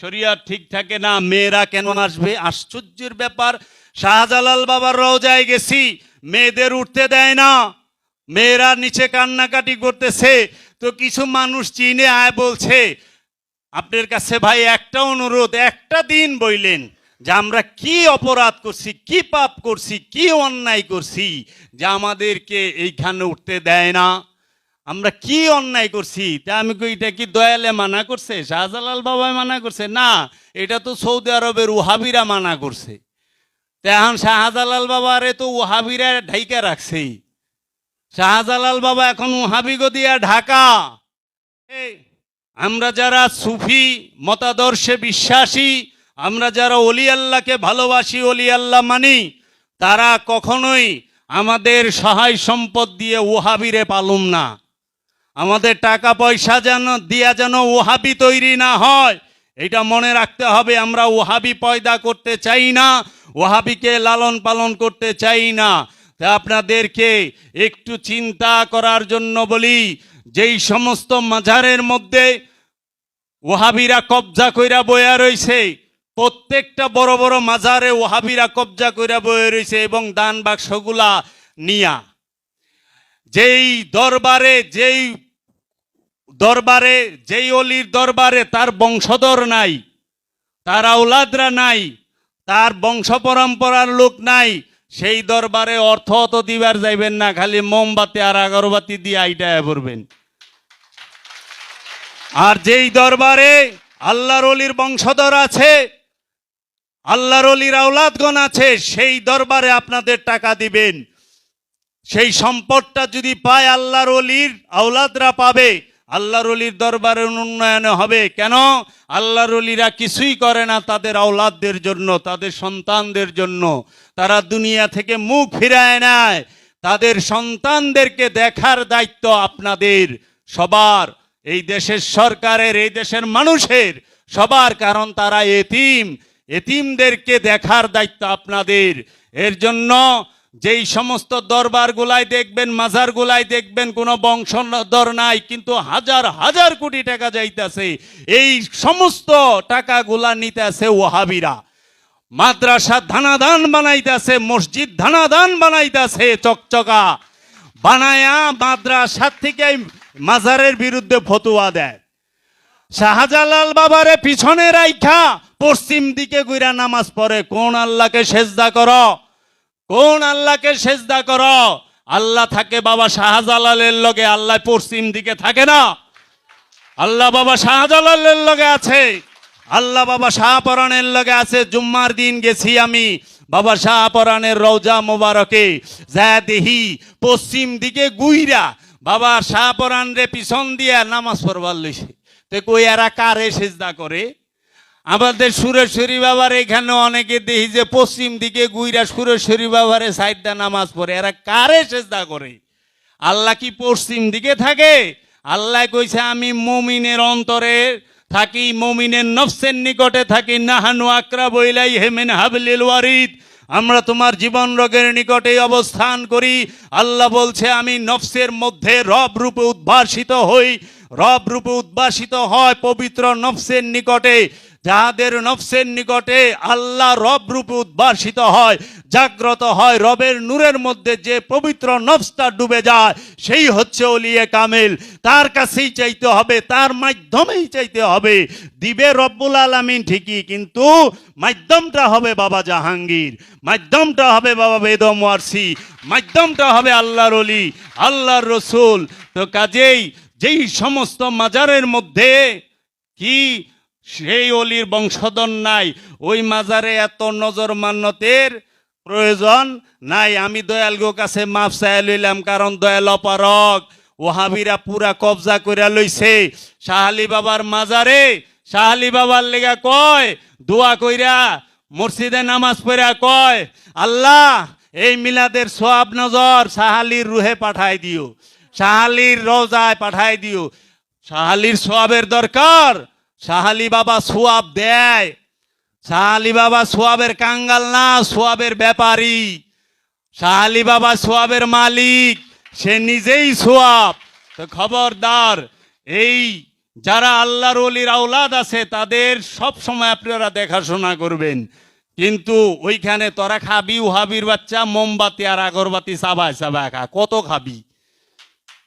শরিয়াত ঠিক থাকে না, মেয়েরা কেন আসবে? আশ্চর্যের ব্যাপার, শাহজালাল বাবার রওজায় গেছি, মেয়েদের উঠতে দেয় না। মেয়েরা নিচে কান্নাকাটি করতেছে। তো কিছু মানুষ চিনে আয় বলছে, আপনার কাছে ভাই একটা অনুরোধ, একটা দিন বইলেন যে আমরা কি অপরাধ করছি, কি পাপ করছি, কি অন্যায় করছি, যে আমাদেরকে এইখানে উঠতে দেয় না? আমরা কি অন্যায় করছি? তা আমি এটা কি দয়ালে মানা করছে? শাহজালাল বাবা মানা করছে? না, এটা তো সৌদি আরবের ওহাবিরা মানা করছে। তা শাহজালাল বাবারে তো ওহাবিরা ঢাইকা রাখছেই শাহজালাল বাবা এখন ওহাবিগো দিয়া ঢাকা। আমরা যারা সুফি, মতাদর্শে বিশ্বাসী, আমরা যারা অলি আল্লাহকে ভালোবাসি, অলি আল্লাহ মানি, তারা কখনোই আমাদের সহায় সম্পদ দিয়ে ওহাবিরে পালুম না। আমাদের টাকা পয়সা যেন, দিয়া যেন ওহাবি তৈরি না হয়। এটা মনে রাখতে হবে, আমরা ওহাবি পয়দা করতে চাই না, ওহাবিকে লালন পালন করতে চাই না। তা আপনাদেরকে একটু চিন্তা করার জন্য বলি, যেই সমস্ত মাজারের মধ্যে ওহাবিরা কবজা কইরা বয়া রইছে, প্রত্যেকটা বড় বড় মাজারে ওহাবিরা কবজা কইরা বয়ে রইছে এবং দান বাক্সগুলা নিয়া। যেই দরবারে, যেই দরবারে, যেই অলির দরবারে তার বংশধর নাই, তার আউলাদরা নাই, তার বংশ পরম্পরার লোক নাই, সেই দরবারে অর্থ অত দিবার যাইবেন না, খালি মোমবাতি আর আগরবাতি দিয়ে আইটায় পড়বেন আর যেই দরবারে আল্লাহর অলির বংশধর আছে, আল্লাহর অলির আউলাদগণ আছে, সেই দরবারে আপনাদের টাকা দিবেন। সেই সম্পদটা যদি পায় আল্লাহর অলির আউলাদরা পাবে আল্লাহর অলির দরবারের উন্নয়নে হবে। কেন? আল্লাহর অলিরা কিছুই করে না তাদের আওলাদদের জন্য, তাদের সন্তানদের জন্য। তারা দুনিয়া থেকে মুখ ফিরায় নেয়। তাদের সন্তানদেরকে দেখার দায়িত্ব আপনাদের, সবার। এই দেশের সরকারের, এই দেশের মানুষের, সবার। কারণ তারা এতিম। এতিমদেরকে দেখার দায়িত্ব আপনাদের। এর জন্য যেই সমস্ত দরবারগুলাই দেখবেন মাজারগুলাই দেখবেন, কোনো বংশধর নাই, কিন্তু হাজার হাজার কোটি টাকা যাইতেছে। এই সমস্ত টাকাগুলা নিতেছে ওহাবিরা। মাদ্রাসা ধানাদান বানাইতেছে, মসজিদ ধানাদান বানাইতেছে, চকচকা। বানায়া মাদ্রাসার থেকে মাজারের বিরুদ্ধে ফতুয়া দেয়। শাহজালাল বাবারে পিছনে রাইখা, পশ্চিম দিকে গুইরা নামাজ পড়ে। কোন আল্লাহকে সেজদা করো? কোন আল্লাহকে সেজদা কর? আল্লাহ থাকে বাবা শাহজালালের লগে, আল্লাহ পশ্চিম দিকে থাকে না। আল্লাহ বাবা শাহজালালের লগে আছে। আল্লাহ বাবা শাহপরানের লগে আছে, জুম্মার দিন গেছি আমি। বাবা শাহপরানের রওজা মোবারকে যা দেহি পশ্চিম দিকে গুইরা। বাবা শাহপরান রে পিছন দিয়া নামাজ পড়বার লইছে। তো কই, এরা কারে সেজদা করে? আমাদের সুরেশ্বরী বাবার এখানে অনেকে দেখি যে পশ্চিম দিকে গুইরা সুরেশ্বরী বাবারে সাইডটা নামাজ পড়ে। এরা কারে চেষ্টা করে? আল্লাহ কি পশ্চিম দিকে থাকে? আল্লাহ কইছে, আমি মমিনের অন্তরে থাকি, মমিনের নফসের নিকটে থাকি। নাহানু আকরা বইলাই হেমেন হাবলিল ওয়ারিদ। আমরা তোমার জীবন রোগের নিকটে অবস্থান করি। আল্লাহ বলছে, আমি নফসের মধ্যে রব রূপে উদ্ভাসিত হই। রব রূপে উদ্ভাসিত হয় পবিত্র নফসের নিকটে। যাহাদের নফসের নিকটে আল্লাহ রব রূপে উদ্ভাসিত হয়, জাগ্রত হয়, রবের নূরের মধ্যে যে পবিত্র নফসটা ডুবে যায়, সেই হচ্ছে অলিয়ে কামেল। তার কাছেই চাইতে হবে, তার মাধ্যমেই চাইতে হবে। দিবে রব্বুল আলামিন ঠিকই, কিন্তু মাধ্যমটা হবে বাবা জাহাঙ্গীর। মাধ্যমটা হবে বাবা বেদম ওয়ারসি। মাধ্যমটা হবে আল্লাহর অলি আল্লাহর রসুল। তো কাজেই যেই সমস্ত মাজারের মধ্যে কি সেই অলির বংশধর নাই। ওই মাজারে এত নজর মান্যতের প্রয়োজন নাই। আমি দয়াল গো কাছে মাপ চাই লইলাম, কারণ দয়াল অপারক ওহাবিরা পুরা কবজা করে লইছে। শাহালি বাবার মাজারে, শাহালি বাবার লেগা কয়, দোয়া কইরা মসজিদে নামাজ পড়া কয়, আল্লাহ, এই মিলাদের সোয়াব নজর শাহালির রুহে পাঠাই দিও। শাহালির রোজায় পাঠাই দিও। শাহালির সোয়াবের দরকার। শাহালি বাবা সোয়াব দেয়। শাহালি বাবা সোয়াবের কাঙ্গাল না, সোয়াবের ব্যাপারী। শাহালি বাবা সোয়াবের মালিক, সে নিজেই সোয়াব। তো খবরদার, এই যারা আল্লাহর অলির আওলাদ আছে, তাদের সব সময় আপনারা দেখাশোনা করবেন। কিন্তু ওইখানে তোরা খাবি, উহাবির বাচ্চা, মোমবাতি আর আগরবাতি চাবায় চাবায় খা। কত খাবি?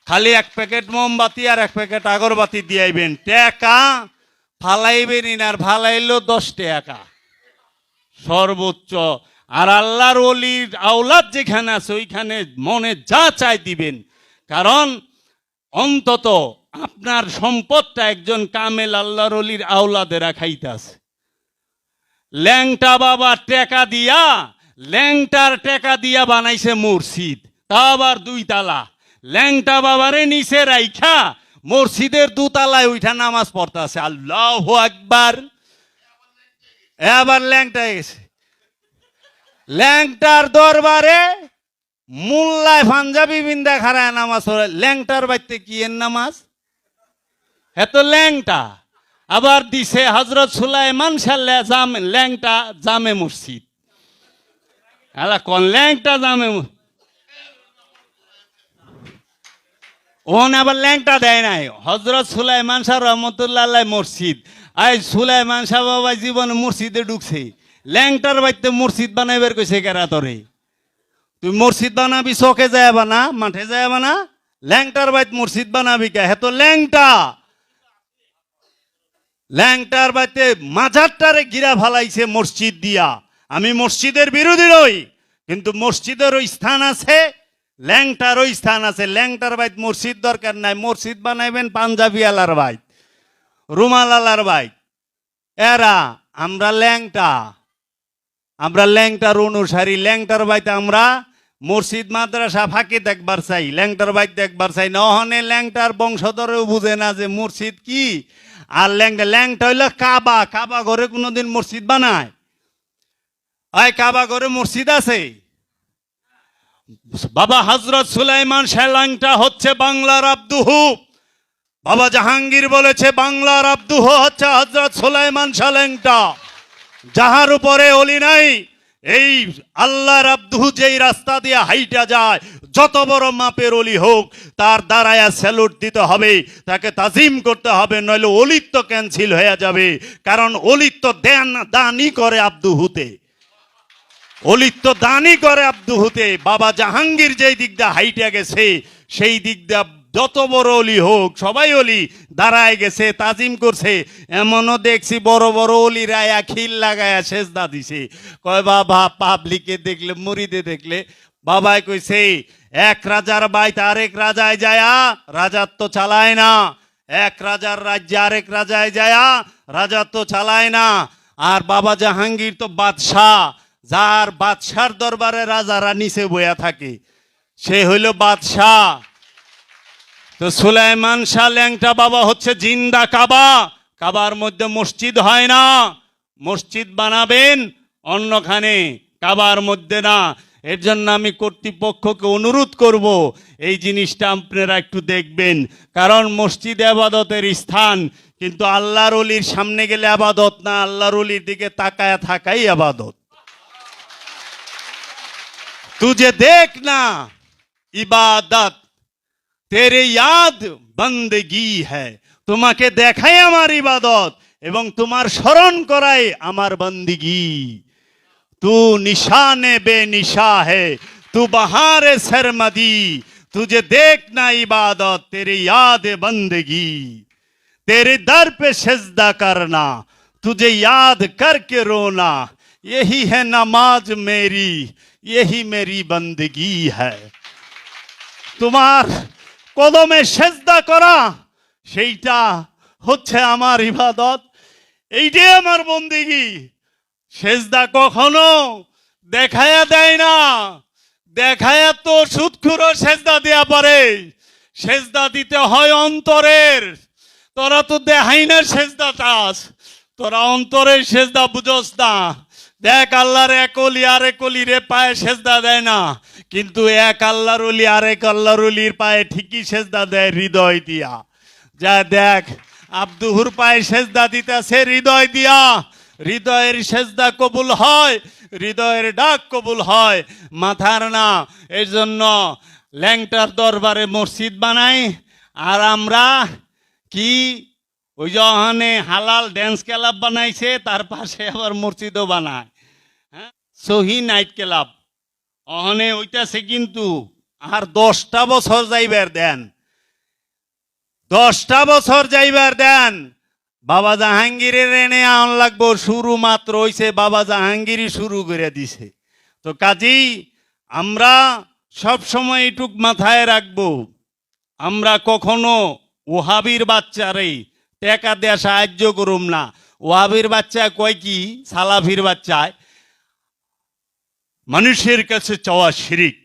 খালি এক প্যাকেট মোমবাতি আর এক প্যাকেট আগরবাতি দিয়াইবেন টাকা ফালাইবেন আর ফালাইলো দশ টাকা সর্বোচ্চ। আর আল্লাহর অলির আওলাদ যেখানে আছে, ওইখানে মনে যা চাই দিবেন। কারণ অন্তত আপনার সম্পদটা একজন কামেল আল্লাহর অলির আওলাদেরা খাইতাছে ল্যাংটা বাবা টেকা দিয়া, ল্যাংটার টেকা দিয়া বানাইছে মসজিদ। তা আবার দুই তালা। ল্যাংটা বাবারে নিচে রাইখা মসজিদের দুতালায় উঠা নামাজ পড়তাছে আল্লাহ একবার এবার ল্যাংটা গেছে। ল্যাংটার দরবারে মোল্লায় পাঞ্জাবি বিন্দা খারায় নামাজ পড়ে। ল্যাংটার বাইতে কি এর নামাজ? এত ল্যাংটা। আবার দিছে হজরত সুলাইমান সাল্লাহ জাম ল্যাংটা জামে মসজিদ। আলা কোন ল্যাংটা জামে ম- ওন আবার ল্যাংটা দেয় নাই। হজরত সুলাইমান শাহ রহমতুল্লাহ মসজিদ আই সুলাইমান শাহ বাবা জীবন মসজিদে ঢুকছে। ল্যাংটার বাইতে মসজিদ বানাইবার কইছে কেরা তোরে? তুই মসজিদ বানাবি চকে যায় বানা মাঠে যায় বানা ল্যাংটার বাইত মসজিদ বানাবি কে? হ্যাঁ হেতো ল্যাংটা! ল্যাংটার বাইতে মাঝারটারে গিরা ফালাইছে মসজিদ দিয়া। আমি মসজিদের বিরোধী নই, কিন্তু মসজিদের ওই স্থান আছে ল্যাংটার ওই স্থান আছে, ল্যাংটার বাইত মসজিদ দরকার নাই। মসজিদ বানাইবেন পাঞ্জাবি আলার বাইত, রুমাল আলার বাইত। এরা, আমরা ল্যাংটা, আমরা ল্যাংটার অনুসারী। ল্যাংটার বাইতে আমরা মসজিদ, মাদ্রাসা ফাঁকি দেখবার চাই। ল্যাংটার বাইত দেখবার চাই। নহনে ল্যাংটার বংশধরেও বুঝে না যে মসজিদ কি। আর ল্যাংটা ল্যাংটা হইল কাবা। কাবা ঘরে কোনোদিন মসজিদ বানায়। আয়, কাবা ঘরে মসজিদ আছে। বাবা হজরত সুলাইমান ল্যাংটা হচ্ছে বাংলার আব্দুহু। বাবা জাহাঙ্গীর বলেছে, বাংলার আব্দুহু হচ্ছে হজরত সুলাইমান ল্যাংটা যাহার উপরে অলি নাই, এই আল্লাহর আব্দু যেই রাস্তা দিয়ে হাইটা যায়, যত বড় মাপের অলি হোক, তার দ্বারায় স্যালুট দিতে হবে, তাকে তাজিম করতে হবে, নইলে অলিত্ব ক্যান্সেল হয়ে যাবে, কারণ অলিত্ব দেন, দানই করে আব্দু হুতে অলিত্ব দানই করে আব্দু হুতে। বাবা জাহাঙ্গীর যেই দিক দিয়ে হাইটা গেছে, সেই দিক দিয়ে যত বড় অলি হোক, সবাই অলি, দাঁড়ায় গেছে, তাজিম করছে। এমনও দেখছি বড় বড় অলি অলিরা খিল লাগায় শেষদা দিছে। কয় বাবা পাবলিকে দেখলে, মুড়িদে দেখলে, বাবাই কইছে, এক রাজার বাইত আরেক রাজায় যায়া, রাজার তো চালায় না। এক রাজার রাজ্যে আরেক রাজায় যায়া, রাজার তো চালায় না। আর বাবা জাহাঙ্গীর তো বাদশাহ। যার বাদশার দরবারে রাজারা নিচে বয়া থাকে, সে হইল বাদশাহ। তো সুলাইমান শাহ ল্যাংটা বাবা হচ্ছে জিন্দা কাবা। কাবার মধ্যে মসজিদ হয় না। মসজিদ বানাবেন অন্যখানে, কাবার মধ্যে না। এর জন্য আমি কর্তৃপক্ষকে অনুরোধ করব, এই জিনিসটা আপনারা একটু দেখবেন। কারণ মসজিদ আবাদতের স্থান, কিন্তু আল্লাহর অলির সামনে গেলে আবাদত না, আল্লাহর অলির দিকে তাকায় থাকাই আবাদত। तुझे देखना ইবাদত তেরে ইয়াদ বন্দগি হ্যায় তোমাকে দেখাই আমার ইবাদত এবং তোমার স্মরণ করাই আমার বন্দিগি তু নিশানে বে নিশা হে তু बहारे सरमदी तुझे देखना इबादत तेरे याद बंदगी तेरे दर पे सजदा करना तुझे याद करके रोना यही है नमाज मेरी यही मेरी बंदगी है তোমার কদমে সেজদা করা সেইটা হচ্ছে আমার ইবাদত এইটাই আমার বন্দিগি সেজদা কখনো দেখায়া দেয় না দেখায়া তো সুৎখুরো সেজদা দেয়া পারে সেজদা দিতে হয় অন্তরের তোরা তো দেখাই না সেজদা চাস তোরা অন্তরের সেজদা বুঝস না দেখ আল্লাহর এক অলি আরেক অলিরে পায়ে সেজদা দেয় না। কিন্তু এক আল্লাহর অলি আরেক আল্লাহর অলির পায়ে ঠিকই সেজদা দেয় হৃদয় দিয়া। যা দেখ, আব্দুহুর পায়ে সেজদা দিতেছে হৃদয় দিয়া। হৃদয়ের সেজদা কবুল হয়, হৃদয়ের ডাক কবুল হয়, মাথার না। এর জন্য ল্যাংটার দরবারে মসজিদ বানাই। আর আমরা কি ওই ওখানে হালাল ড্যান্স ক্লাব বানাইছে, তার পাশে আবার মসজিদও বানায় হ্যাঁ? সহি নাইট ক্লাব। ওখানে ওইটাছে কিন্তু আর দশটা বছর যাইবার দেন। দশটা বছর যাইবার দেন। বাবা জাহাঙ্গীরের এনে আন লাগবো, শুরু মাত্র হইছে, বাবা জাহাঙ্গীরই শুরু করে দিছে। তো কাজেই আমরা সব সময় এটুক মাথায় রাখব, আমরা কখনো ওহাবির বাচ্চারে টেকা দেয়া সাহায্য করুম না। ওহাবির বাচ্চা কয় কি? সালাফির বাচ্চায় মানুষের কাছে চাওয়া শিরিক।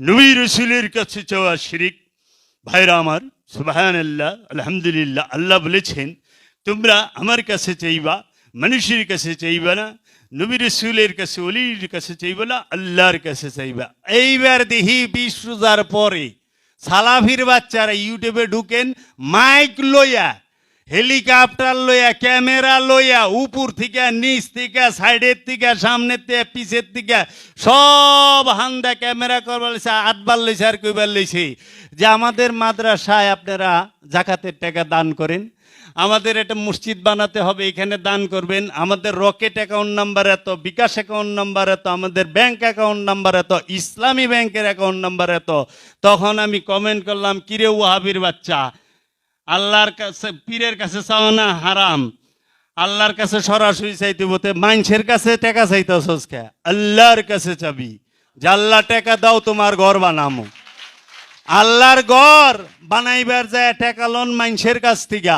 নবী রসুলের কাছে চাওয়া শিরিক। ভাইরা আমার সুবাহান আল্লাহ আলহামদুলিল্লাহ, আল্লাহ বলেছেন, তোমরা আমার কাছে চাইবা, মানুষের কাছে চাইবা না, নবী রসুলের কাছে অলির কাছে চাইবা না, আল্লাহর কাছে চাইবা। এইবার দেখি বিশ রোজার পরে সালাফির বাচ্চারা ইউটিউবে ঢুকেন, মাইক লইয়া হেলিকপ্টার লইয়া, ক্যামেরা লইয়া, উপর থেকে, নিচ থেকে, সাইডের থেকে, সামনের থেকে, পিছের থেকে, সব হান্দা ক্যামেরা করবার লইছে, আটবার লইছে আর কইবার লইছে। যে আমাদের মাদ্রাসায় আপনারা জাকাতের টাকা দান করেন, আমাদের একটা মসজিদ বানাতে হবে, এখানে দান করবেন। আমাদের রকেট অ্যাকাউন্ট নাম্বার এত, বিকাশ অ্যাকাউন্ট নাম্বার এত, আমাদের ব্যাংক অ্যাকাউন্ট নাম্বার এত, ইসলামী ব্যাংকের অ্যাকাউন্ট নাম্বার এত। তখন আমি কমেন্ট করলাম, কিরে ওয়াহাবির বাচ্চা আল্লাহর কাছে, পীরের কাছে চাও না? হারাম। আল্লাহর কাছে সরাসরি চাইতে বলতে মানুষের কাছে টাকা চাইতেছস কে আল্লাহর কাছে চাবি। যে আল্লাহ টাকা দাও, তোমার ঘর বানামো। আল্লাহর ঘর বানাইবার যায় টাকা লোন মানুষের কাছ থেকে।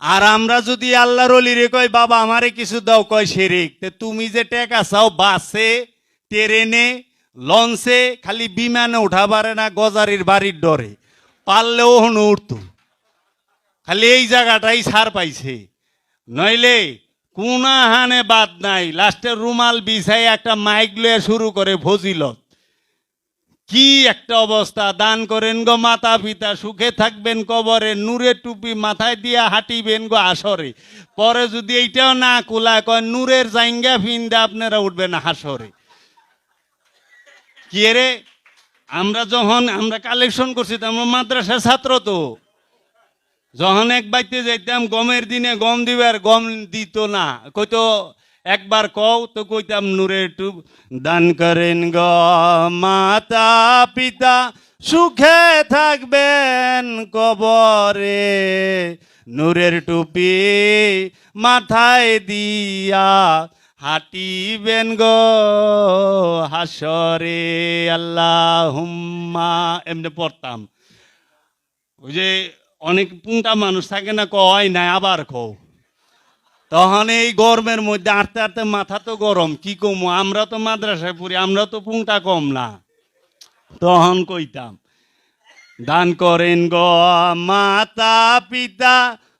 আর আমরা যদি আল্লাহর অলিরে কয় বাবা, আমারে কিছু দাও কয় শেরিক। তে তুমি যে টাকা চাও, বাসে, ট্রেনে, লঞ্চে, খালি বিমানে উঠা পারে না, গজারির বাড়ির ডরে। পারলেও হন উঠতো। খালি এই জায়গাটাই ছাড় পাইছে। নইলে হানে বাদ নাই লাস্টের রুমাল বিছাই একটা মাইক লয়ে শুরু করে ফজিলত। কি একটা অবস্থা, দান করেন গো মাতা পিতা, সুখে থাকবেন কবরে নূরের টুপি মাথায় দিয়া হাঁটিবেন গো আসরে। পরে যদি এইটাও না কুলায় কয় নূরের জাইঙ্গা ফিন্দে আপনারা উঠবেন হাসরে। কি রে? আমরা যখন, আমরা কালেকশন করছি, তো আমরা মাদ্রাসার ছাত্র তো। যখন এক বাইতে যাইতাম, গমের দিনে গম দিবার, গম দিত না। কইতো, একবার কও তো কইতাম নূরে টু দান করেন গ মাতা পিতা, সুখে থাকবেন কবরে। নূরের টুপি মাথায় দিয়া হাঁটিবেন গো হাসরে। আল্লাহ হুম্মা এমনি পড়তাম। ওই যে অনেক পুংটা মানুষ থাকে না, কয়, নাই, আবার কও। তখন এই গরমের মধ্যে আটতে আটতে মাথা তো গরম, কি কমু? আমরা তো মাদ্রাসায় পড়ি, আমরা তো পুংটা কম না। তখন কইতাম, দান করেন গ মাতা পিতা,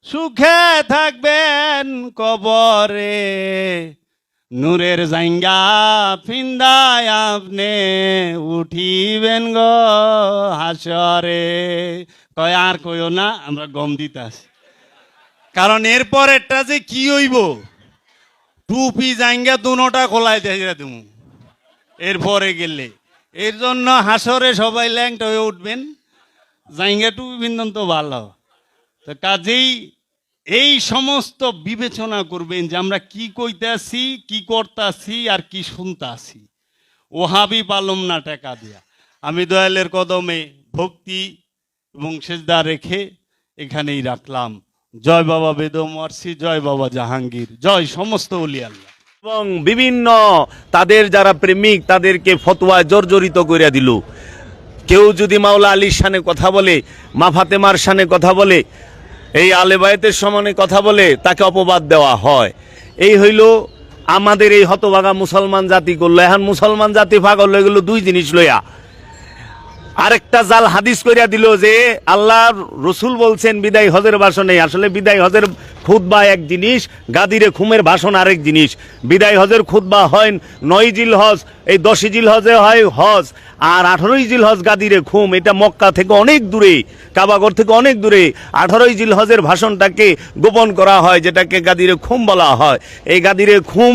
সুখে থাকবেন কবরে। নূরের জাইঙ্গা ফিন্দায় আপনি উঠিবেন গো হাসরে। কয়, আর কইও না, আমরা গম দিতাছি কারণ এরপর এরপরেরটা যে কি হইব? টুপি জাইঙ্গা দুনোটা খোলাই দিয়ে তুমি এরপরে গেলে। এর জন্য হাসরে সবাই ল্যাংট হয়ে উঠবেন। জাইঙ্গা টুপি বিন্দন তো ভালো। তো কাজেই এই সমস্ত বিবেচনা করবেন যে আমরা কি কইতাছি কি করতাছি আর কি শুনতে শুনতাছি ওহাবি পালম না টাকা দিয়া। আমি দয়ালের কদমে ভক্তি এবং সেজদা রেখে এখানেই রাখলাম। জয় বাবা বেদম ওয়ারসি, জয় বাবা জাহাঙ্গীর। জয় সমস্ত আল্লাহ। এবং বিভিন্ন তাদের যারা প্রেমিক, তাদেরকে ফতোয়ায় জর্জরিত করে দিল। কেউ যদি মাওলা আলীর সানে কথা বলে, মা ফাতেমার সানে কথা বলে, এই আলেবায়তের সমানে কথা বলে, তাকে অপবাদ দেওয়া হয়। এই হইল আমাদের এই হতভাগা মুসলমান জাতি করল এখন মুসলমান জাতি পাগল হয়ে গেল দুই জিনিস লইয়া। আরেকটা জাল হাদিস করিয়া দিল যে আল্লাহ রসুল বলছেন, বিদায় হজের ভাষণে আসলে বিদায় হজের খুতবা এক জিনিস, গাদিরে খুমের ভাষণ আরেক জিনিস। বিদায় হজের খুতবা হয় নয় জিল হজ, এই দশই জিল হজে হয় হজ। আর আঠারোই জিল হজ গাদিরে খুম এটা মক্কা থেকে অনেক দূরে, কাবাগর থেকে অনেক দূরে। আঠারোই জিল হজের ভাষণটাকে গোপন করা হয়, যেটাকে গাদিরে খুম বলা হয়। এই গাদিরে খুম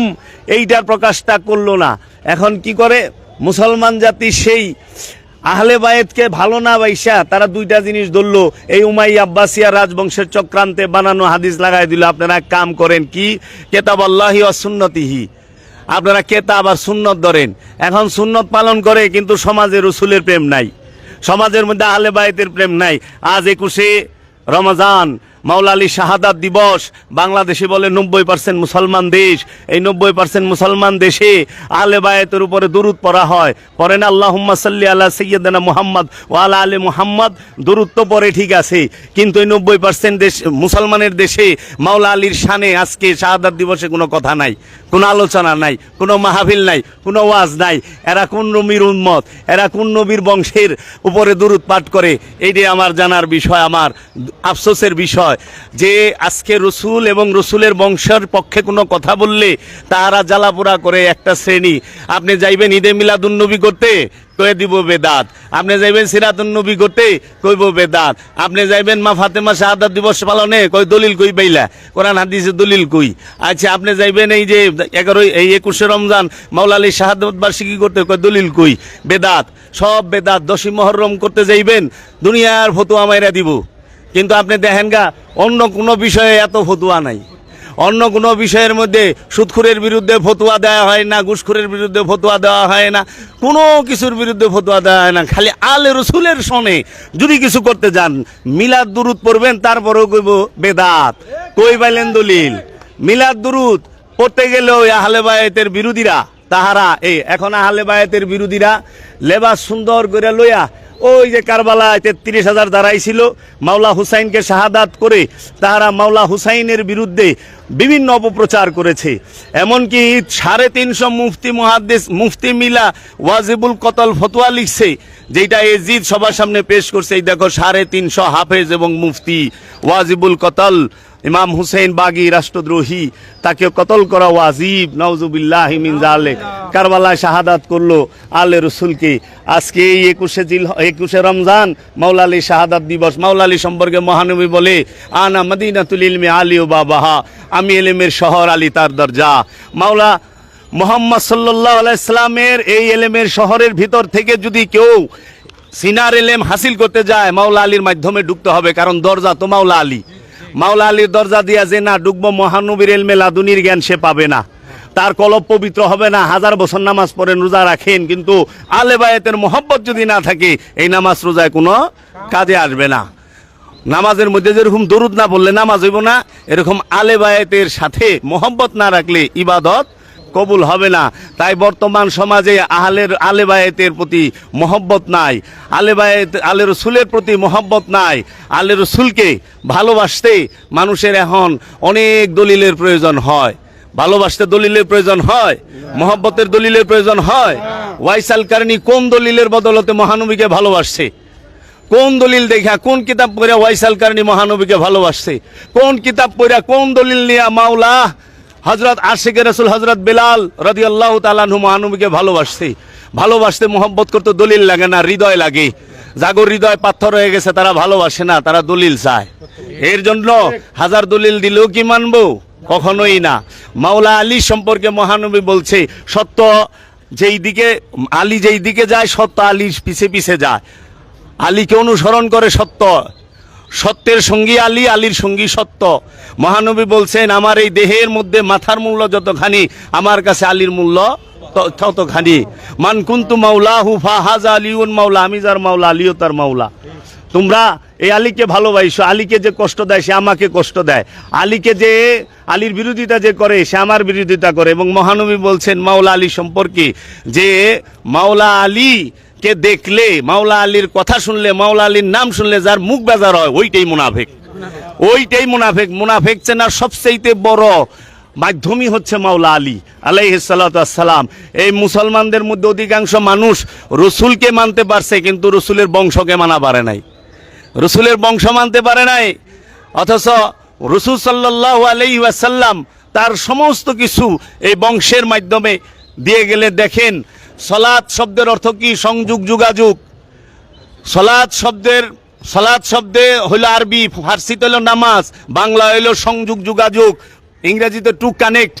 এইটার প্রকাশটা করল না। এখন কি করে? মুসলমান জাতি সেই আহলে বায়েতকে ভালো না বাইসা, তারা দুইটা জিনিস ধরলো। এই উমাই আব্বাসিয়া রাজবংশের চক্রান্তে বানানো হাদিস লাগাই দিল, আপনারা কাম করেন কি? কেতাব আল্লাহি অসুন্নতিহি আপনারা কেতাব আর সুন্নত ধরেন। এখন সুন্নত পালন করে কিন্তু সমাজের রসুলের প্রেম নাই। সমাজের মধ্যে আহলে বায়েতের প্রেম নাই। আজ একুশে রমজান মাওলা আলী শাহাদাত দিবস। বাংলাদেশে বলে নব্বই পার্সেন্ট মুসলমান দেশ। এই নব্বই পার্সেন্ট মুসলমান দেশে আলে বায়েতের উপরে দুরুদ পড়া হয়। পড়েন আল্লাহ সাল্লি আল্লাহ সৈয়দানা মুহাম্মদ ও আলা মুহাম্মদ। দুরুদ তো পরে ঠিক আছে। কিন্তু এই নব্বই পার্সেন্ট দেশ মুসলমানের দেশে মাওলা আলীর শানে আজকে শাহাদাত দিবসে কোনো কথা নাই, কোনো আলোচনা নাই, কোনো মাহফিল নাই, কোনো ওয়াজ নাই। এরা কোন নবীর উন্মত এরা কোন নবীর বংশের উপরে দুরুদ পাঠ করে? এইটাই আমার জানার বিষয়, আমার আফসোসের বিষয়। যে আজকে রসুল এবং রসুলের বংশের পক্ষে কোনো কথা বললে তারা জ্বালাপোড়া করে একটা শ্রেণি। আপনি যাইবেন ঈদে মিলাদুন্নবী করতে, কয়ে দিব বেদাত। আপনি যাইবেন সিরাতুন নবী করতে, কইব বেদাত। আপনি যাইবেন মা ফাতেমা শাহাদাত দিবস পালনে, কই দলিল কই পাইলা। কোরআন, হাদিসে দলিল কই। আচ্ছা আপনি যাইবেন এই যে এগারোই এই একুশে রমজান মাওলা আলী শাহাদত বার্ষিকী করতে, কই দলিল কই? বেদাত। সব বেদাত দশী মহরম করতে যাইবেন, দুনিয়ার ফতুয়া মাইরা দিব। কিন্তু আপনি দেখেন গা অন্য কোনো বিষয়ে এত ফতুয়া নাই। অন্য কোনো বিষয়ের মধ্যে সুদখুরের বিরুদ্ধে ফতুয়া দেওয়া হয় না, ঘুষখুরের বিরুদ্ধে ফতুয়া দেওয়া হয় না, কোনো কিছুর বিরুদ্ধে ফতুয়া দেওয়া হয় না। খালি আল রসুলের সনে যদি কিছু করতে যান, মিলাদ দুরুদ পড়বেন, তারপরেও কইব বেদাত কই পাইলেন দলিল। মিলাদ দুরুদ পড়তে গেলে ওই আহলে বায়াতের বিরোধীরা, তাহারা, এই এখন আহলে বায়াতের বিরোধীরা লেবাস সুন্দর করে লইয়া ওই যে কারবালায় তেত্রিশ হাজার দাঁড়াইছিল মাওলা হুসাইনকে শাহাদাত করে তাহারা মাওলা হুসাইনের বিরুদ্ধে বিভিন্ন অপপ্রচার করেছে। এমনকি সাড়ে তিনশো মুফতি মহাদ্দেশ, মুফতি মিলা ওয়াজিবুল কতল ফতোয়া লিখছে যেটা এজিদ সবার সামনে পেশ করছে। এই দেখো, সাড়ে তিনশো হাফেজ এবং মুফতি ওয়াজিবুল কতল, ইমাম হুসেন বাগি রাষ্ট্রদ্রোহী তাকে কতল করা ওয়াজিব নওজুবিল্লাহ মিন জালেক কারবালায় শাহাদাত করল আলে রসুলকে। আজকে এই একুশে জিল, একুশে রমজান মাওলা আলী শাহাদাত দিবস। মাওলা আলী সম্পর্কে মহানবী বলে, আনা মদিনাতুল ইলমে আলী ও বাবাহা। আমি এলেমের শহর আলী তার দরজা। মাওলা মোহাম্মদ সাল্লাহ আলাইসলামের এই এলেমের শহরের ভিতর থেকে যদি কেউ সিনার এলেম হাসিল করতে যায়, মাওলা আলীর মাধ্যমে ঢুকতে হবে, কারণ দরজা তো মাওলা আলী। মাওলা আলীর দরজা দিয়া যে না ডুববো মহানবীর এলমে লাদুনির জ্ঞান সে পাবে না। তার কলব পবিত্র হবে না, হাজার বছর নামাজ পড়ে রোজা রাখেন, কিন্তু আলে বায়াতের মোহব্বত যদি না থাকে, এই নামাজ রোজায় কোনো কাজে আসবে না। নামাজের মধ্যে যেরকম দরুদ না বললে নামাজ হইব না এরকম আলে বায়াতের সাথে মোহব্বত না রাখলে ইবাদত কবুল হবে না। তাই বর্তমান সমাজে আহলের আলে বায়েতের প্রতি মহব্বত নাই আলে বায়েত আলে রসুলের প্রতি মহব্বত নাই। আলে রসুলকে ভালোবাসতে মানুষের এখন অনেক দলিলের প্রয়োজন হয়। ভালোবাসতে দলিলের প্রয়োজন হয় মহব্বতের দলিলের প্রয়োজন হয়। ওয়াইসাল কারণী কোন দলিলের বদলতে মহানবীকে ভালোবাসছে? কোন দলিল দেখা কোন কিতাব পড়িয়া ওয়াইসাল কারণী মহানবীকে ভালোবাসছে? কোন কিতাব পড়িয়া, কোন দলিল নিয়া মাওলা হজরত আশিক রসুল হজরত বেলাল রদি আল্লাহ তালানহু মহানবীকে ভালোবাসছে? ভালোবাসতে মোহব্বত করতে দলিল লাগে না, হৃদয় লাগে। জাগর হৃদয় পাথর হয়ে গেছে, তারা ভালোবাসে না, তারা দলিল চায়। এর জন্য হাজার দলিল দিলেও কি মানবো? কখনোই না। মাওলা আলী সম্পর্কে মহানবী বলছে, সত্য যেই দিকে আলী যেই দিকে যায়, সত্য আলীর পিছে পিছে যায়। আলীকে অনুসরণ করে সত্য। সত্যের সঙ্গী আলী, আলীর সঙ্গী সত্য। মহানবী বলছেন, আমার এই দেহের মধ্যে মাথার মূল্য যতখানি, আমার কাছে আলীর মূল্য ততখানি। মান কুন্তু মাওলা হুফা হাজা আলিউন মাওলা, আমি যার মাওলা, আলিও তার মাওলা। তোমরা এই আলীকে ভালোবাসো, আলীকে যে কষ্ট দেয়, সে আমাকে কষ্ট দেয়। আলীকে যে, আলীর বিরোধিতা যে করে, সে আমার বিরোধিতা করে। এবং মহানবী বলছেন, মাওলা আলী সম্পর্কে যে, মাওলা আলী কে দেখলে মাওলা আলীর কথা শুনলে, মাওলা আলীর নাম শুনলে যার মুখ বেজার হয়, ওইটাই মুনাফেক। ওইটাই মুনাফেক। মুনাফেক চেনার সবচেয়ে বড় মাধ্যমই হচ্ছে মাওলা আলী আলাইসালাম এই মুসলমানদের মধ্যে অধিকাংশ মানুষ রসুলকে মানতে পারছে, কিন্তু রসুলের বংশকে মানা পারে নাই। রসুলের বংশ মানতে পারে নাই, অথচ রসুল সাল্লাহ আলাই ওয়াসাল্লাম তার সমস্ত কিছু এই বংশের মাধ্যমে দিয়ে গেলে দেখেন সলাৎ শব্দের অর্থ কি? সংযোগ, যোগাযোগ। সলাৎ শব্দের, সলাৎ শব্দে হইল আরবি, ফার্সিতে হইল নামাজ বাংলা হইল সংযোগ, যোগাযোগ। ইংরেজিতে টু কানেক্ট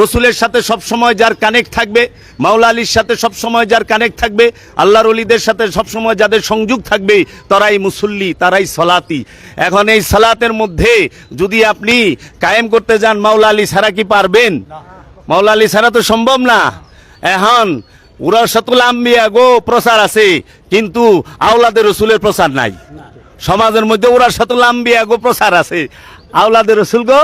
রসুলের সাথে সব সময় যার কানেক্ট থাকবে, মাওলা আলীর সাথে সব সময় যার কানেক্ট থাকবে, আল্লাহর অলিদের সাথে সব সময় যাদের সংযোগ থাকবে, তারাই মুসল্লি, তারাই সলাতি। এখন এই সালাতের মধ্যে যদি আপনি কায়েম করতে যান, মাওলা আলী ছাড়া কি পারবেন? মাওলা আলী ছাড়া তো সম্ভব না। এখন উরাসাতুল আম্বিয়া গো প্রচার আছে, কিন্তু আওলাদের রসুলের প্রচার নাই। সমাজের মধ্যে উরাসাতুল আম্বিয়া গো প্রচার আছে। আওলাদের রসুল গো,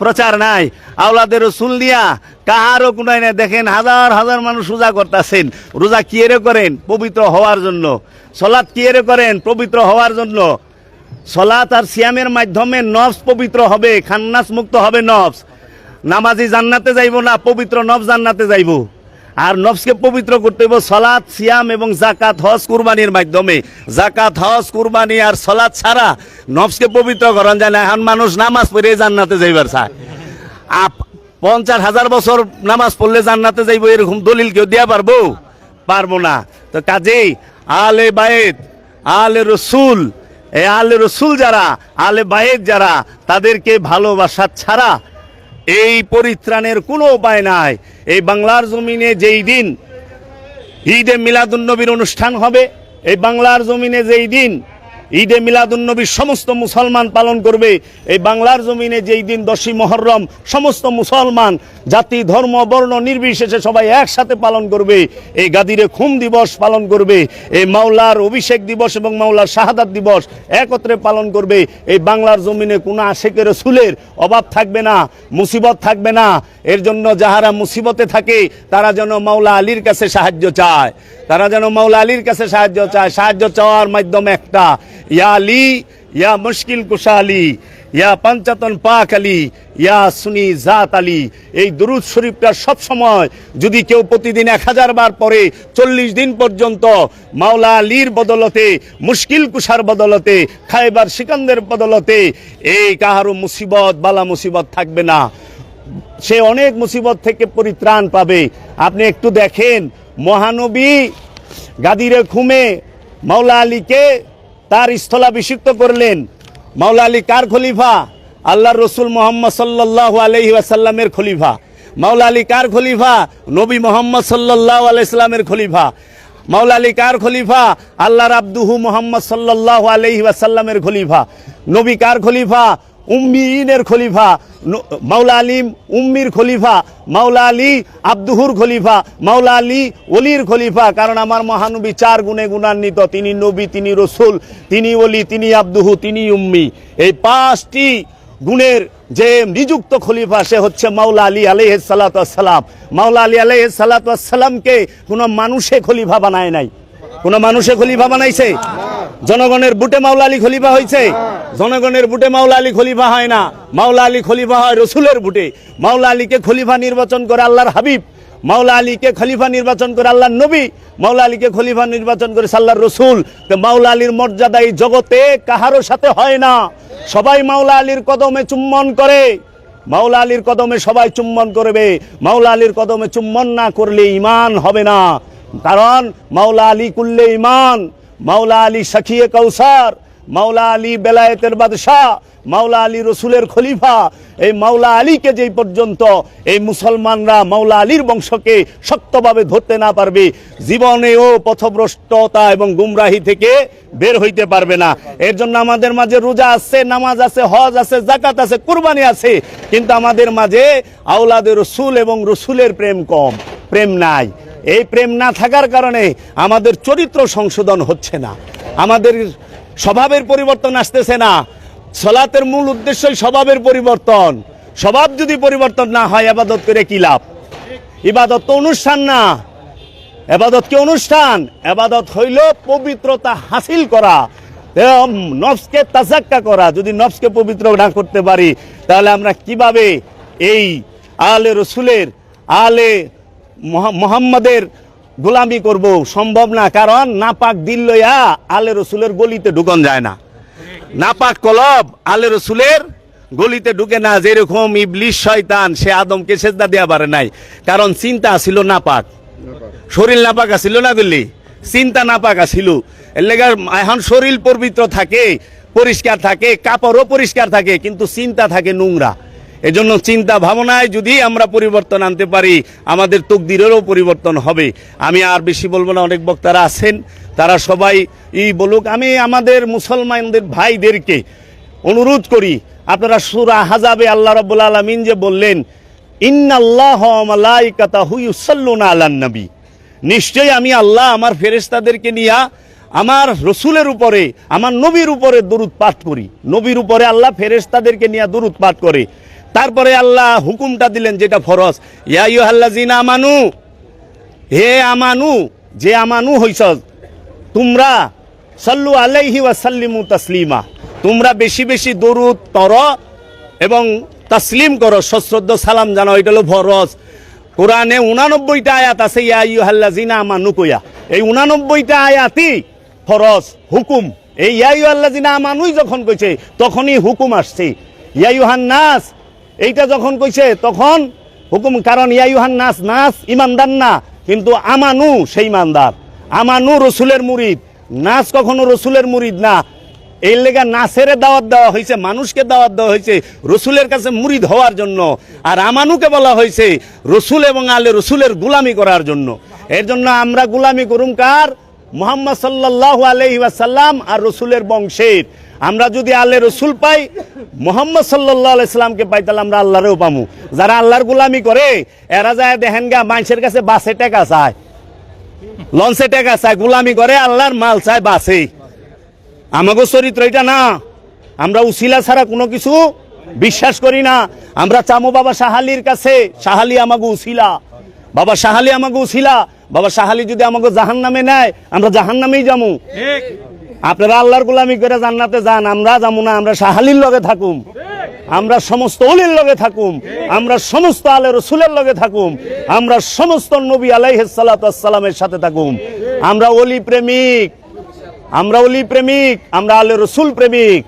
প্রচার নাই। আওলাদের রসুল দিয়া কাহারও কোনো না দেখেন হাজার হাজার মানুষ রোজা করতেছেন। রোজা কি এরে করেন? পবিত্র হওয়ার জন্য। সলাৎ কি এরে করেন? পবিত্র হওয়ার জন্য। সলাৎ আর সিয়ামের মাধ্যমে নফস পবিত্র হবে। খান্নাস মুক্ত হবে নফস। নামাজি জান্নাতে যাইব না, পবিত্র নফস জান্নাতে যাইব। আর নফসকে পবিত্র করতে হইব সলাৎ, সিয়াম এবং জাকাত হজ কুরবানির মাধ্যমে। জাকাত হজ, কুরবানি আর সলাৎ ছাড়া নফসকে পবিত্র করান যায় না। এখন মানুষ নামাজ পড়ে জান্নাতে যাইবার চায়। পঞ্চাশ হাজার বছর নামাজ পড়লে জান্নাতে যাইব, এরকম দলিল কেউ দেওয়া পারব? পারব না। তো কাজেই আলে বায়েত আলে রসুল, এই আলে রসুল যারা আলে বায়েত যারা, তাদেরকে ভালোবাসা ছাড়া এই পরিত্রাণের কোনো উপায় নাই। এই বাংলার জমিনে যেই দিন ঈদে মিলাদুন্নবীর অনুষ্ঠান হবে, এই বাংলার জমিনে যেই দিন ঈদে মিলাদুন্নবীর সমস্ত মুসলমান পালন করবে। এই বাংলার জমিনে যেই দিন দশই মহরম, সমস্ত মুসলমান জাতি, ধর্ম, বর্ণ নির্বিশেষে সবাই একসাথে পালন করবে। এই গাদিরে খুম দিবস পালন করবে। এই মাওলার অভিষেক দিবস এবং মাওলার শাহাদাত দিবস একত্রে পালন করবে। এই বাংলার জমিনে কোনো আশেকের সুলের অভাব থাকবে না, মুসিবত থাকবে না। এর জন্য যাহারা মুসিবতে থাকে, তারা যেন মাওলা আলীর কাছে সাহায্য চায়। তারা যেন মাওলা আলীর কাছে সাহায্য চায়। সাহায্য চাওয়ার মাধ্যম একটা। ইয়া আলী ইয়া মুশকিল কুশা আলী ইয়া পঞ্চাতন পাক আলী ইয়া সুনি জাত আলী এই দুরুদ শরীফটা সব সময় যদি কেউ প্রতিদিন এক হাজার বার পরে চল্লিশ দিন পর্যন্ত মাওলা আলীর বদলতে, মুশকিল কুশার বদলতে খাইবার সিকান্দের বদলতে, এই কাহারও মুসিবত, বালা মুসিবত থাকবে না। সে অনেক মুসিবত থেকে পরিত্রাণ পাবে। আপনি একটু দেখেন, মহানবী গাদিরে খুমে মাওলা আলীকে তার স্থলাভিষিক্ত করলেন মাওলা আলী কার খলিফা? আল্লাহ রসুল মোহাম্মদ সাল্লাহ আলহি আসাল্লামের খলিফা। মাওলা আলী কার খলিফা? নবী মোহাম্মদ সাল্লাহ আলাইসাল্লামের খলিফা। মাওলা আলী কার খলিফা? আল্লাহর আব্দুহু মোহাম্মদ সাল্লাহ আলহি আসাল্লামের খলিফা। নবী কার খলিফা? উম্মিনের খলিফা মাওলা আলিম উম্মির খলিফা, মাওলা আলী আব্দুহুর খলিফা, মাওলা আলী অলির খলিফা। কারণ আমার মহানবী চার গুণে গুণান্বিত। তিনি নবী, তিনি রসুল, তিনি অলি তিনি আব্দুহু, তিনি উম্মি। এই পাঁচটি গুণের যে নিযুক্ত খলিফা, সে হচ্ছে মাওলা আলী আলহ সালাতাম মাওলা আলী আলহ সালাতামকে কোনো মানুষে খলিফা বানায় নাই। কোনো মানুষে খলিফা বানাইছে? জনগণের বুটে মাওলা আলী খলিফা হয়েছে জনগণের বুটে মাওলা আলী খলিফা হয় না। মাওলা আলী খলিফা হয় রসুলের বুটে। মাওলা আলীকে খলিফা নির্বাচন করে আল্লাহর হাবিব। মাওলা আলীকে খলিফা নির্বাচন করে আল্লাহর নবী। মাওলা আলীকে খলিফা নির্বাচন করে সাল্লাহর রসুল। তো মাওলা আলীর মর্যাদা এই জগতে কাহারও সাথে হয় না। সবাই মাওলা আলীর কদমে চুম্বন করে। মাওলা আলীর কদমে সবাই চুম্বন করবে। মাওলা আলীর কদমে চুম্বন না করলে ইমান হবে না। কারণ মাওলা আলী কুল্লে ইমান মাওলা আলী সাখিয়ে কৌসার মাওলা আলী বেলায়েতের বাদশাহ, মাওলা আলী রসুলের খলিফা। এই মাওলা আলীকে যেই পর্যন্ত এই মুসলমানরা মাওলা আলীর বংশকে শক্তভাবে ধরতে না পারবে, জীবনেও পথভ্রষ্টতা এবং গুমরাহি থেকে বের হইতে পারবে না। এর জন্য আমাদের মাঝে রোজা আছে, নামাজ আছে, হজ আছে জাকাত আছে, কুরবানি আছে। কিন্তু আমাদের মাঝে আওলাদের রসুল এবং রসুলের প্রেম কম, প্রেম নাই। এই প্রেম না থাকার কারণে আমাদের চরিত্র সংশোধন হচ্ছে না। আমাদের স্বভাবের পরিবর্তন আসতেছে না। সলাতের মূল উদ্দেশ্যই স্বভাবের পরিবর্তন। স্বভাব যদি পরিবর্তন না হয়, আবাদত করে কি লাভ? ইবাদত তো অনুষ্ঠান না। এবাদত কি অনুষ্ঠান? এবাদত হইল পবিত্রতা হাসিল করা। নফসকে তাজাক্কা করা। যদি নফসকে পবিত্র না করতে পারি, তাহলে আমরা কীভাবে এই আলে রসুলের, আলে মোহাম্মদের গোলামি করব, সম্ভব না, কারণ নাপাক দিল লইয়া আলে রসুলের গলিতে ঢুকন যায় না। নাপাক কলব আলে রসুলের গলিতে ঢুকে না, যেরকম ইবলিশ শয়তান, সে আদমকে সেজদা দেওয়া পারে নাই। কারণ চিন্তা ছিল নাপাক। শরীর নাপাক আছিল না গুলি চিন্তা নাপাক আছিল। এর এখন শরীর পবিত্র থাকে, পরিষ্কার থাকে, কাপড়ও পরিষ্কার থাকে, কিন্তু চিন্তা থাকে নোংরা। এজন্য চিন্তা ভাবনায় যদি আমরা পরিবর্তন আনতে পারি, আমাদের তকদিরেরও পরিবর্তন হবে। আমি আর বেশি বলব না, অনেক বক্তারা আছেন, তারা সবাই ই বলুক, আমি আমাদের মুসলমানদের ভাইদেরকে অনুরোধ করি, আপনারা সুরা হাজাবে আল্লাহ রাব্বুল আলামিন যে বললেন, ইন্নাল্লাহ ওয়া মালাইকাতাহু ইউসাল্লুনা আলান নবী। নিশ্চয়ই আমি আল্লাহ আমার ফেরেশতাদেরকে নিয়া আমার রসুলের উপরে, আমার নবীর উপরে দরুদ পাঠ করি। নবীর উপরে আল্লাহ ফেরেশতাদেরকে নিয়ে দরুদ পাঠ করে। তারপরে আল্লাহ হুকুমটা দিলেন যেটা ফরজ। ইয়া ইউহাল্লাযিনা আমানু, হে আমানু, যে আমানু হইস তোমরা সাল্লু আলাইহি ওয়াসাল্লিমু তাসলিমা, তোমরা বেশি বেশি দরুদ তর এবং তাসলিম করো, সশ্রদ্ধ সালাম জানাও, এটা হলো ফরজ। কোরআনে উনানব্বইটা আয়াত আছে, ইয়া ইউহাল্লাযিনা আমানু কইয়া। এই উনানব্বইটা আয়াতই ফরজ হুকুম। এই ইয়া ইউহাল্লাযিনা আমানুই যখন কইছে, তখনই হুকুম আসছে। ইয়া ইউহান নাস এইটা যখন কইছে, তখন হুকুম কারণ ইয়া ইউহান নাস নাস ইমানদার না, কিন্তু আমানু সেই ইমানদার। আমানু রসুলের মুরিদ, নাস কখনো রসুলের মুরিদ না। এই লেগা নাসের দাওয়াত দেওয়া হয়েছে মানুষকে দাওয়াত দেওয়া হয়েছে রসুলের কাছে মুরিদ হওয়ার জন্য। আর আমানুকে বলা হয়েছে রসুল এবং আলে রসুলের গুলামি করার জন্য। এর জন্য আমরা গুলামি করুম কার? মোহাম্মদ সাল্লাহ আলহি আর রসুলের বংশের। আমরা যদি আল্লাহ রসুল পাই, মোহাম্মদ সাল্লাহ আলাইসাল্লামকে পাই, তাহলে আমরা আল্লাহরেও পামু। যারা আল্লাহর গুলামি করে, এরা যায় দেখেন গা, মানুষের কাছে বাসে টাকা চায়। লঞ্চে টাকা চায়, গুলামি করে, আল্লাহর মাল চায় বাসে। আমাগো চরিত্র এটা না। আমরা উসিলা ছাড়া কোনো কিছু বিশ্বাস করি না। আমরা চামো বাবা সাহালির কাছে, সাহালি আমাগো উসিলা। বাবা সাহালি আমাগো উসিলা। বাবা সাহালি যদি আমাগো জাহান নামে নেয়, আমরা জাহান নামেই যামু আপনারা আল্লাহর গুলামি করে জান্নাতে যান, আমরা যাব না, আমরা সাহালির লগে থাকুম। আমরা সমস্ত অলির লগে থাকুম, আমরা সমস্ত আলে রসুলের লগে থাকুম, আমরা সমস্ত নবী আলাইহালামের সাথে থাকুম। আমরা অলি প্রেমিক, আমরা অলি প্রেমিক, আমরা আলে রসুল প্রেমিক।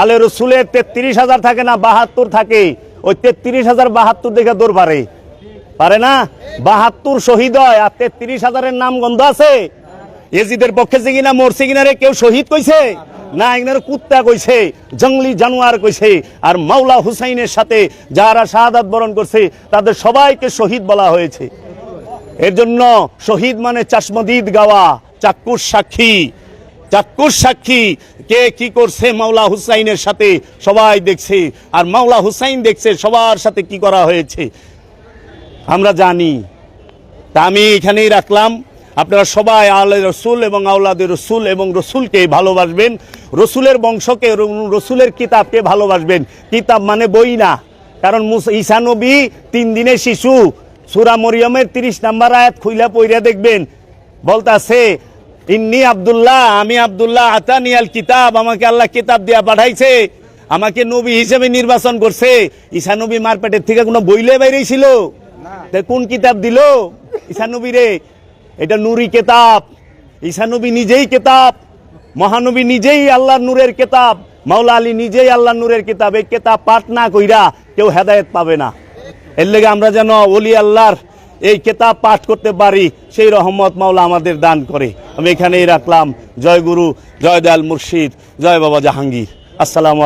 আলে রসুলের তেত্রিশ হাজার থাকে না, বাহাত্তর থাকে। ওই তেত্রিশ হাজার বাহাত্তর দেখে দৌড় পারে। পারে না? বাহাত্তর শহীদ হয়, আর তেত্রিশ হাজারের নাম গন্ধ আছে। এজিদের পক্ষে যে কিনা মরছে কিনা রে, কেউ শহীদ কইছে? না এখানে কুত্তা কইছে, জঙ্গলি জানোয়ার কইছে, আর মাওলা হুসাইনের সাথে যারা শাহাদাত বরণ করছে, তাদের সবাইকে শহীদ বলা হয়েছে। এর জন্য শহীদ মানে চাশমদিদ গাওয়া, চাক্ষুষ সাক্ষী। চাক্ষুষ সাক্ষী, কে কি করছে মাওলা হুসাইনের সাথে, সবাই দেখছে। আর মাওলা হুসাইন দেখছে, সবার সাথে কি করা হয়েছে। আমরা জানি। তা আমি এখানেই রাখলাম। আপনারা সবাই আলে রসুল এবং আওলাদের রসুল এবং রসুলকে ভালোবাসবেন রসুলের বংশকে রসুলের কিতাবকে ভালোবাসবেন। কিতাব মানে বই না কারণ ঈসা তিন দিনের শিশু। সুরা মরিয়মের তিরিশ নাম্বার আয়াত খুইলা পইরা দেখবেন। বলতাছে ইন্নি আব্দুল্লাহ আমি আব্দুল্লাহ আতানিয়াল কিতাব আমাকে আল্লাহ কিতাব দিয়া পাঠাইছে আমাকে নবী হিসেবে নির্বাচন করছে। ঈশানবী মারপেটের থেকে কোনো বইলে বাইরেছিল তা কোন কিতাব দিল? ঈশানবী রে এটা নুরি কেতাব। ঈসা নবী নিজেই কেতাব। মহানবী নিজেই আল্লাহর নূরের কেতাব। মাওলা আলী নিজেই আল্লাহর নূরের কেতাব। এই কেতাব পাঠ না কইরা কেউ হেদায়েত পাবে না। এর লেগে আমরা যেন অলি আল্লাহর এই কেতাব পাঠ করতে পারি, সেই রহমত মাওলা আমাদের দান করে। আমি এখানেই রাখলাম। জয় গুরু, জয় দয়াল মুর্শিদ, জয় বাবা জাহাঙ্গীর। আসসালাম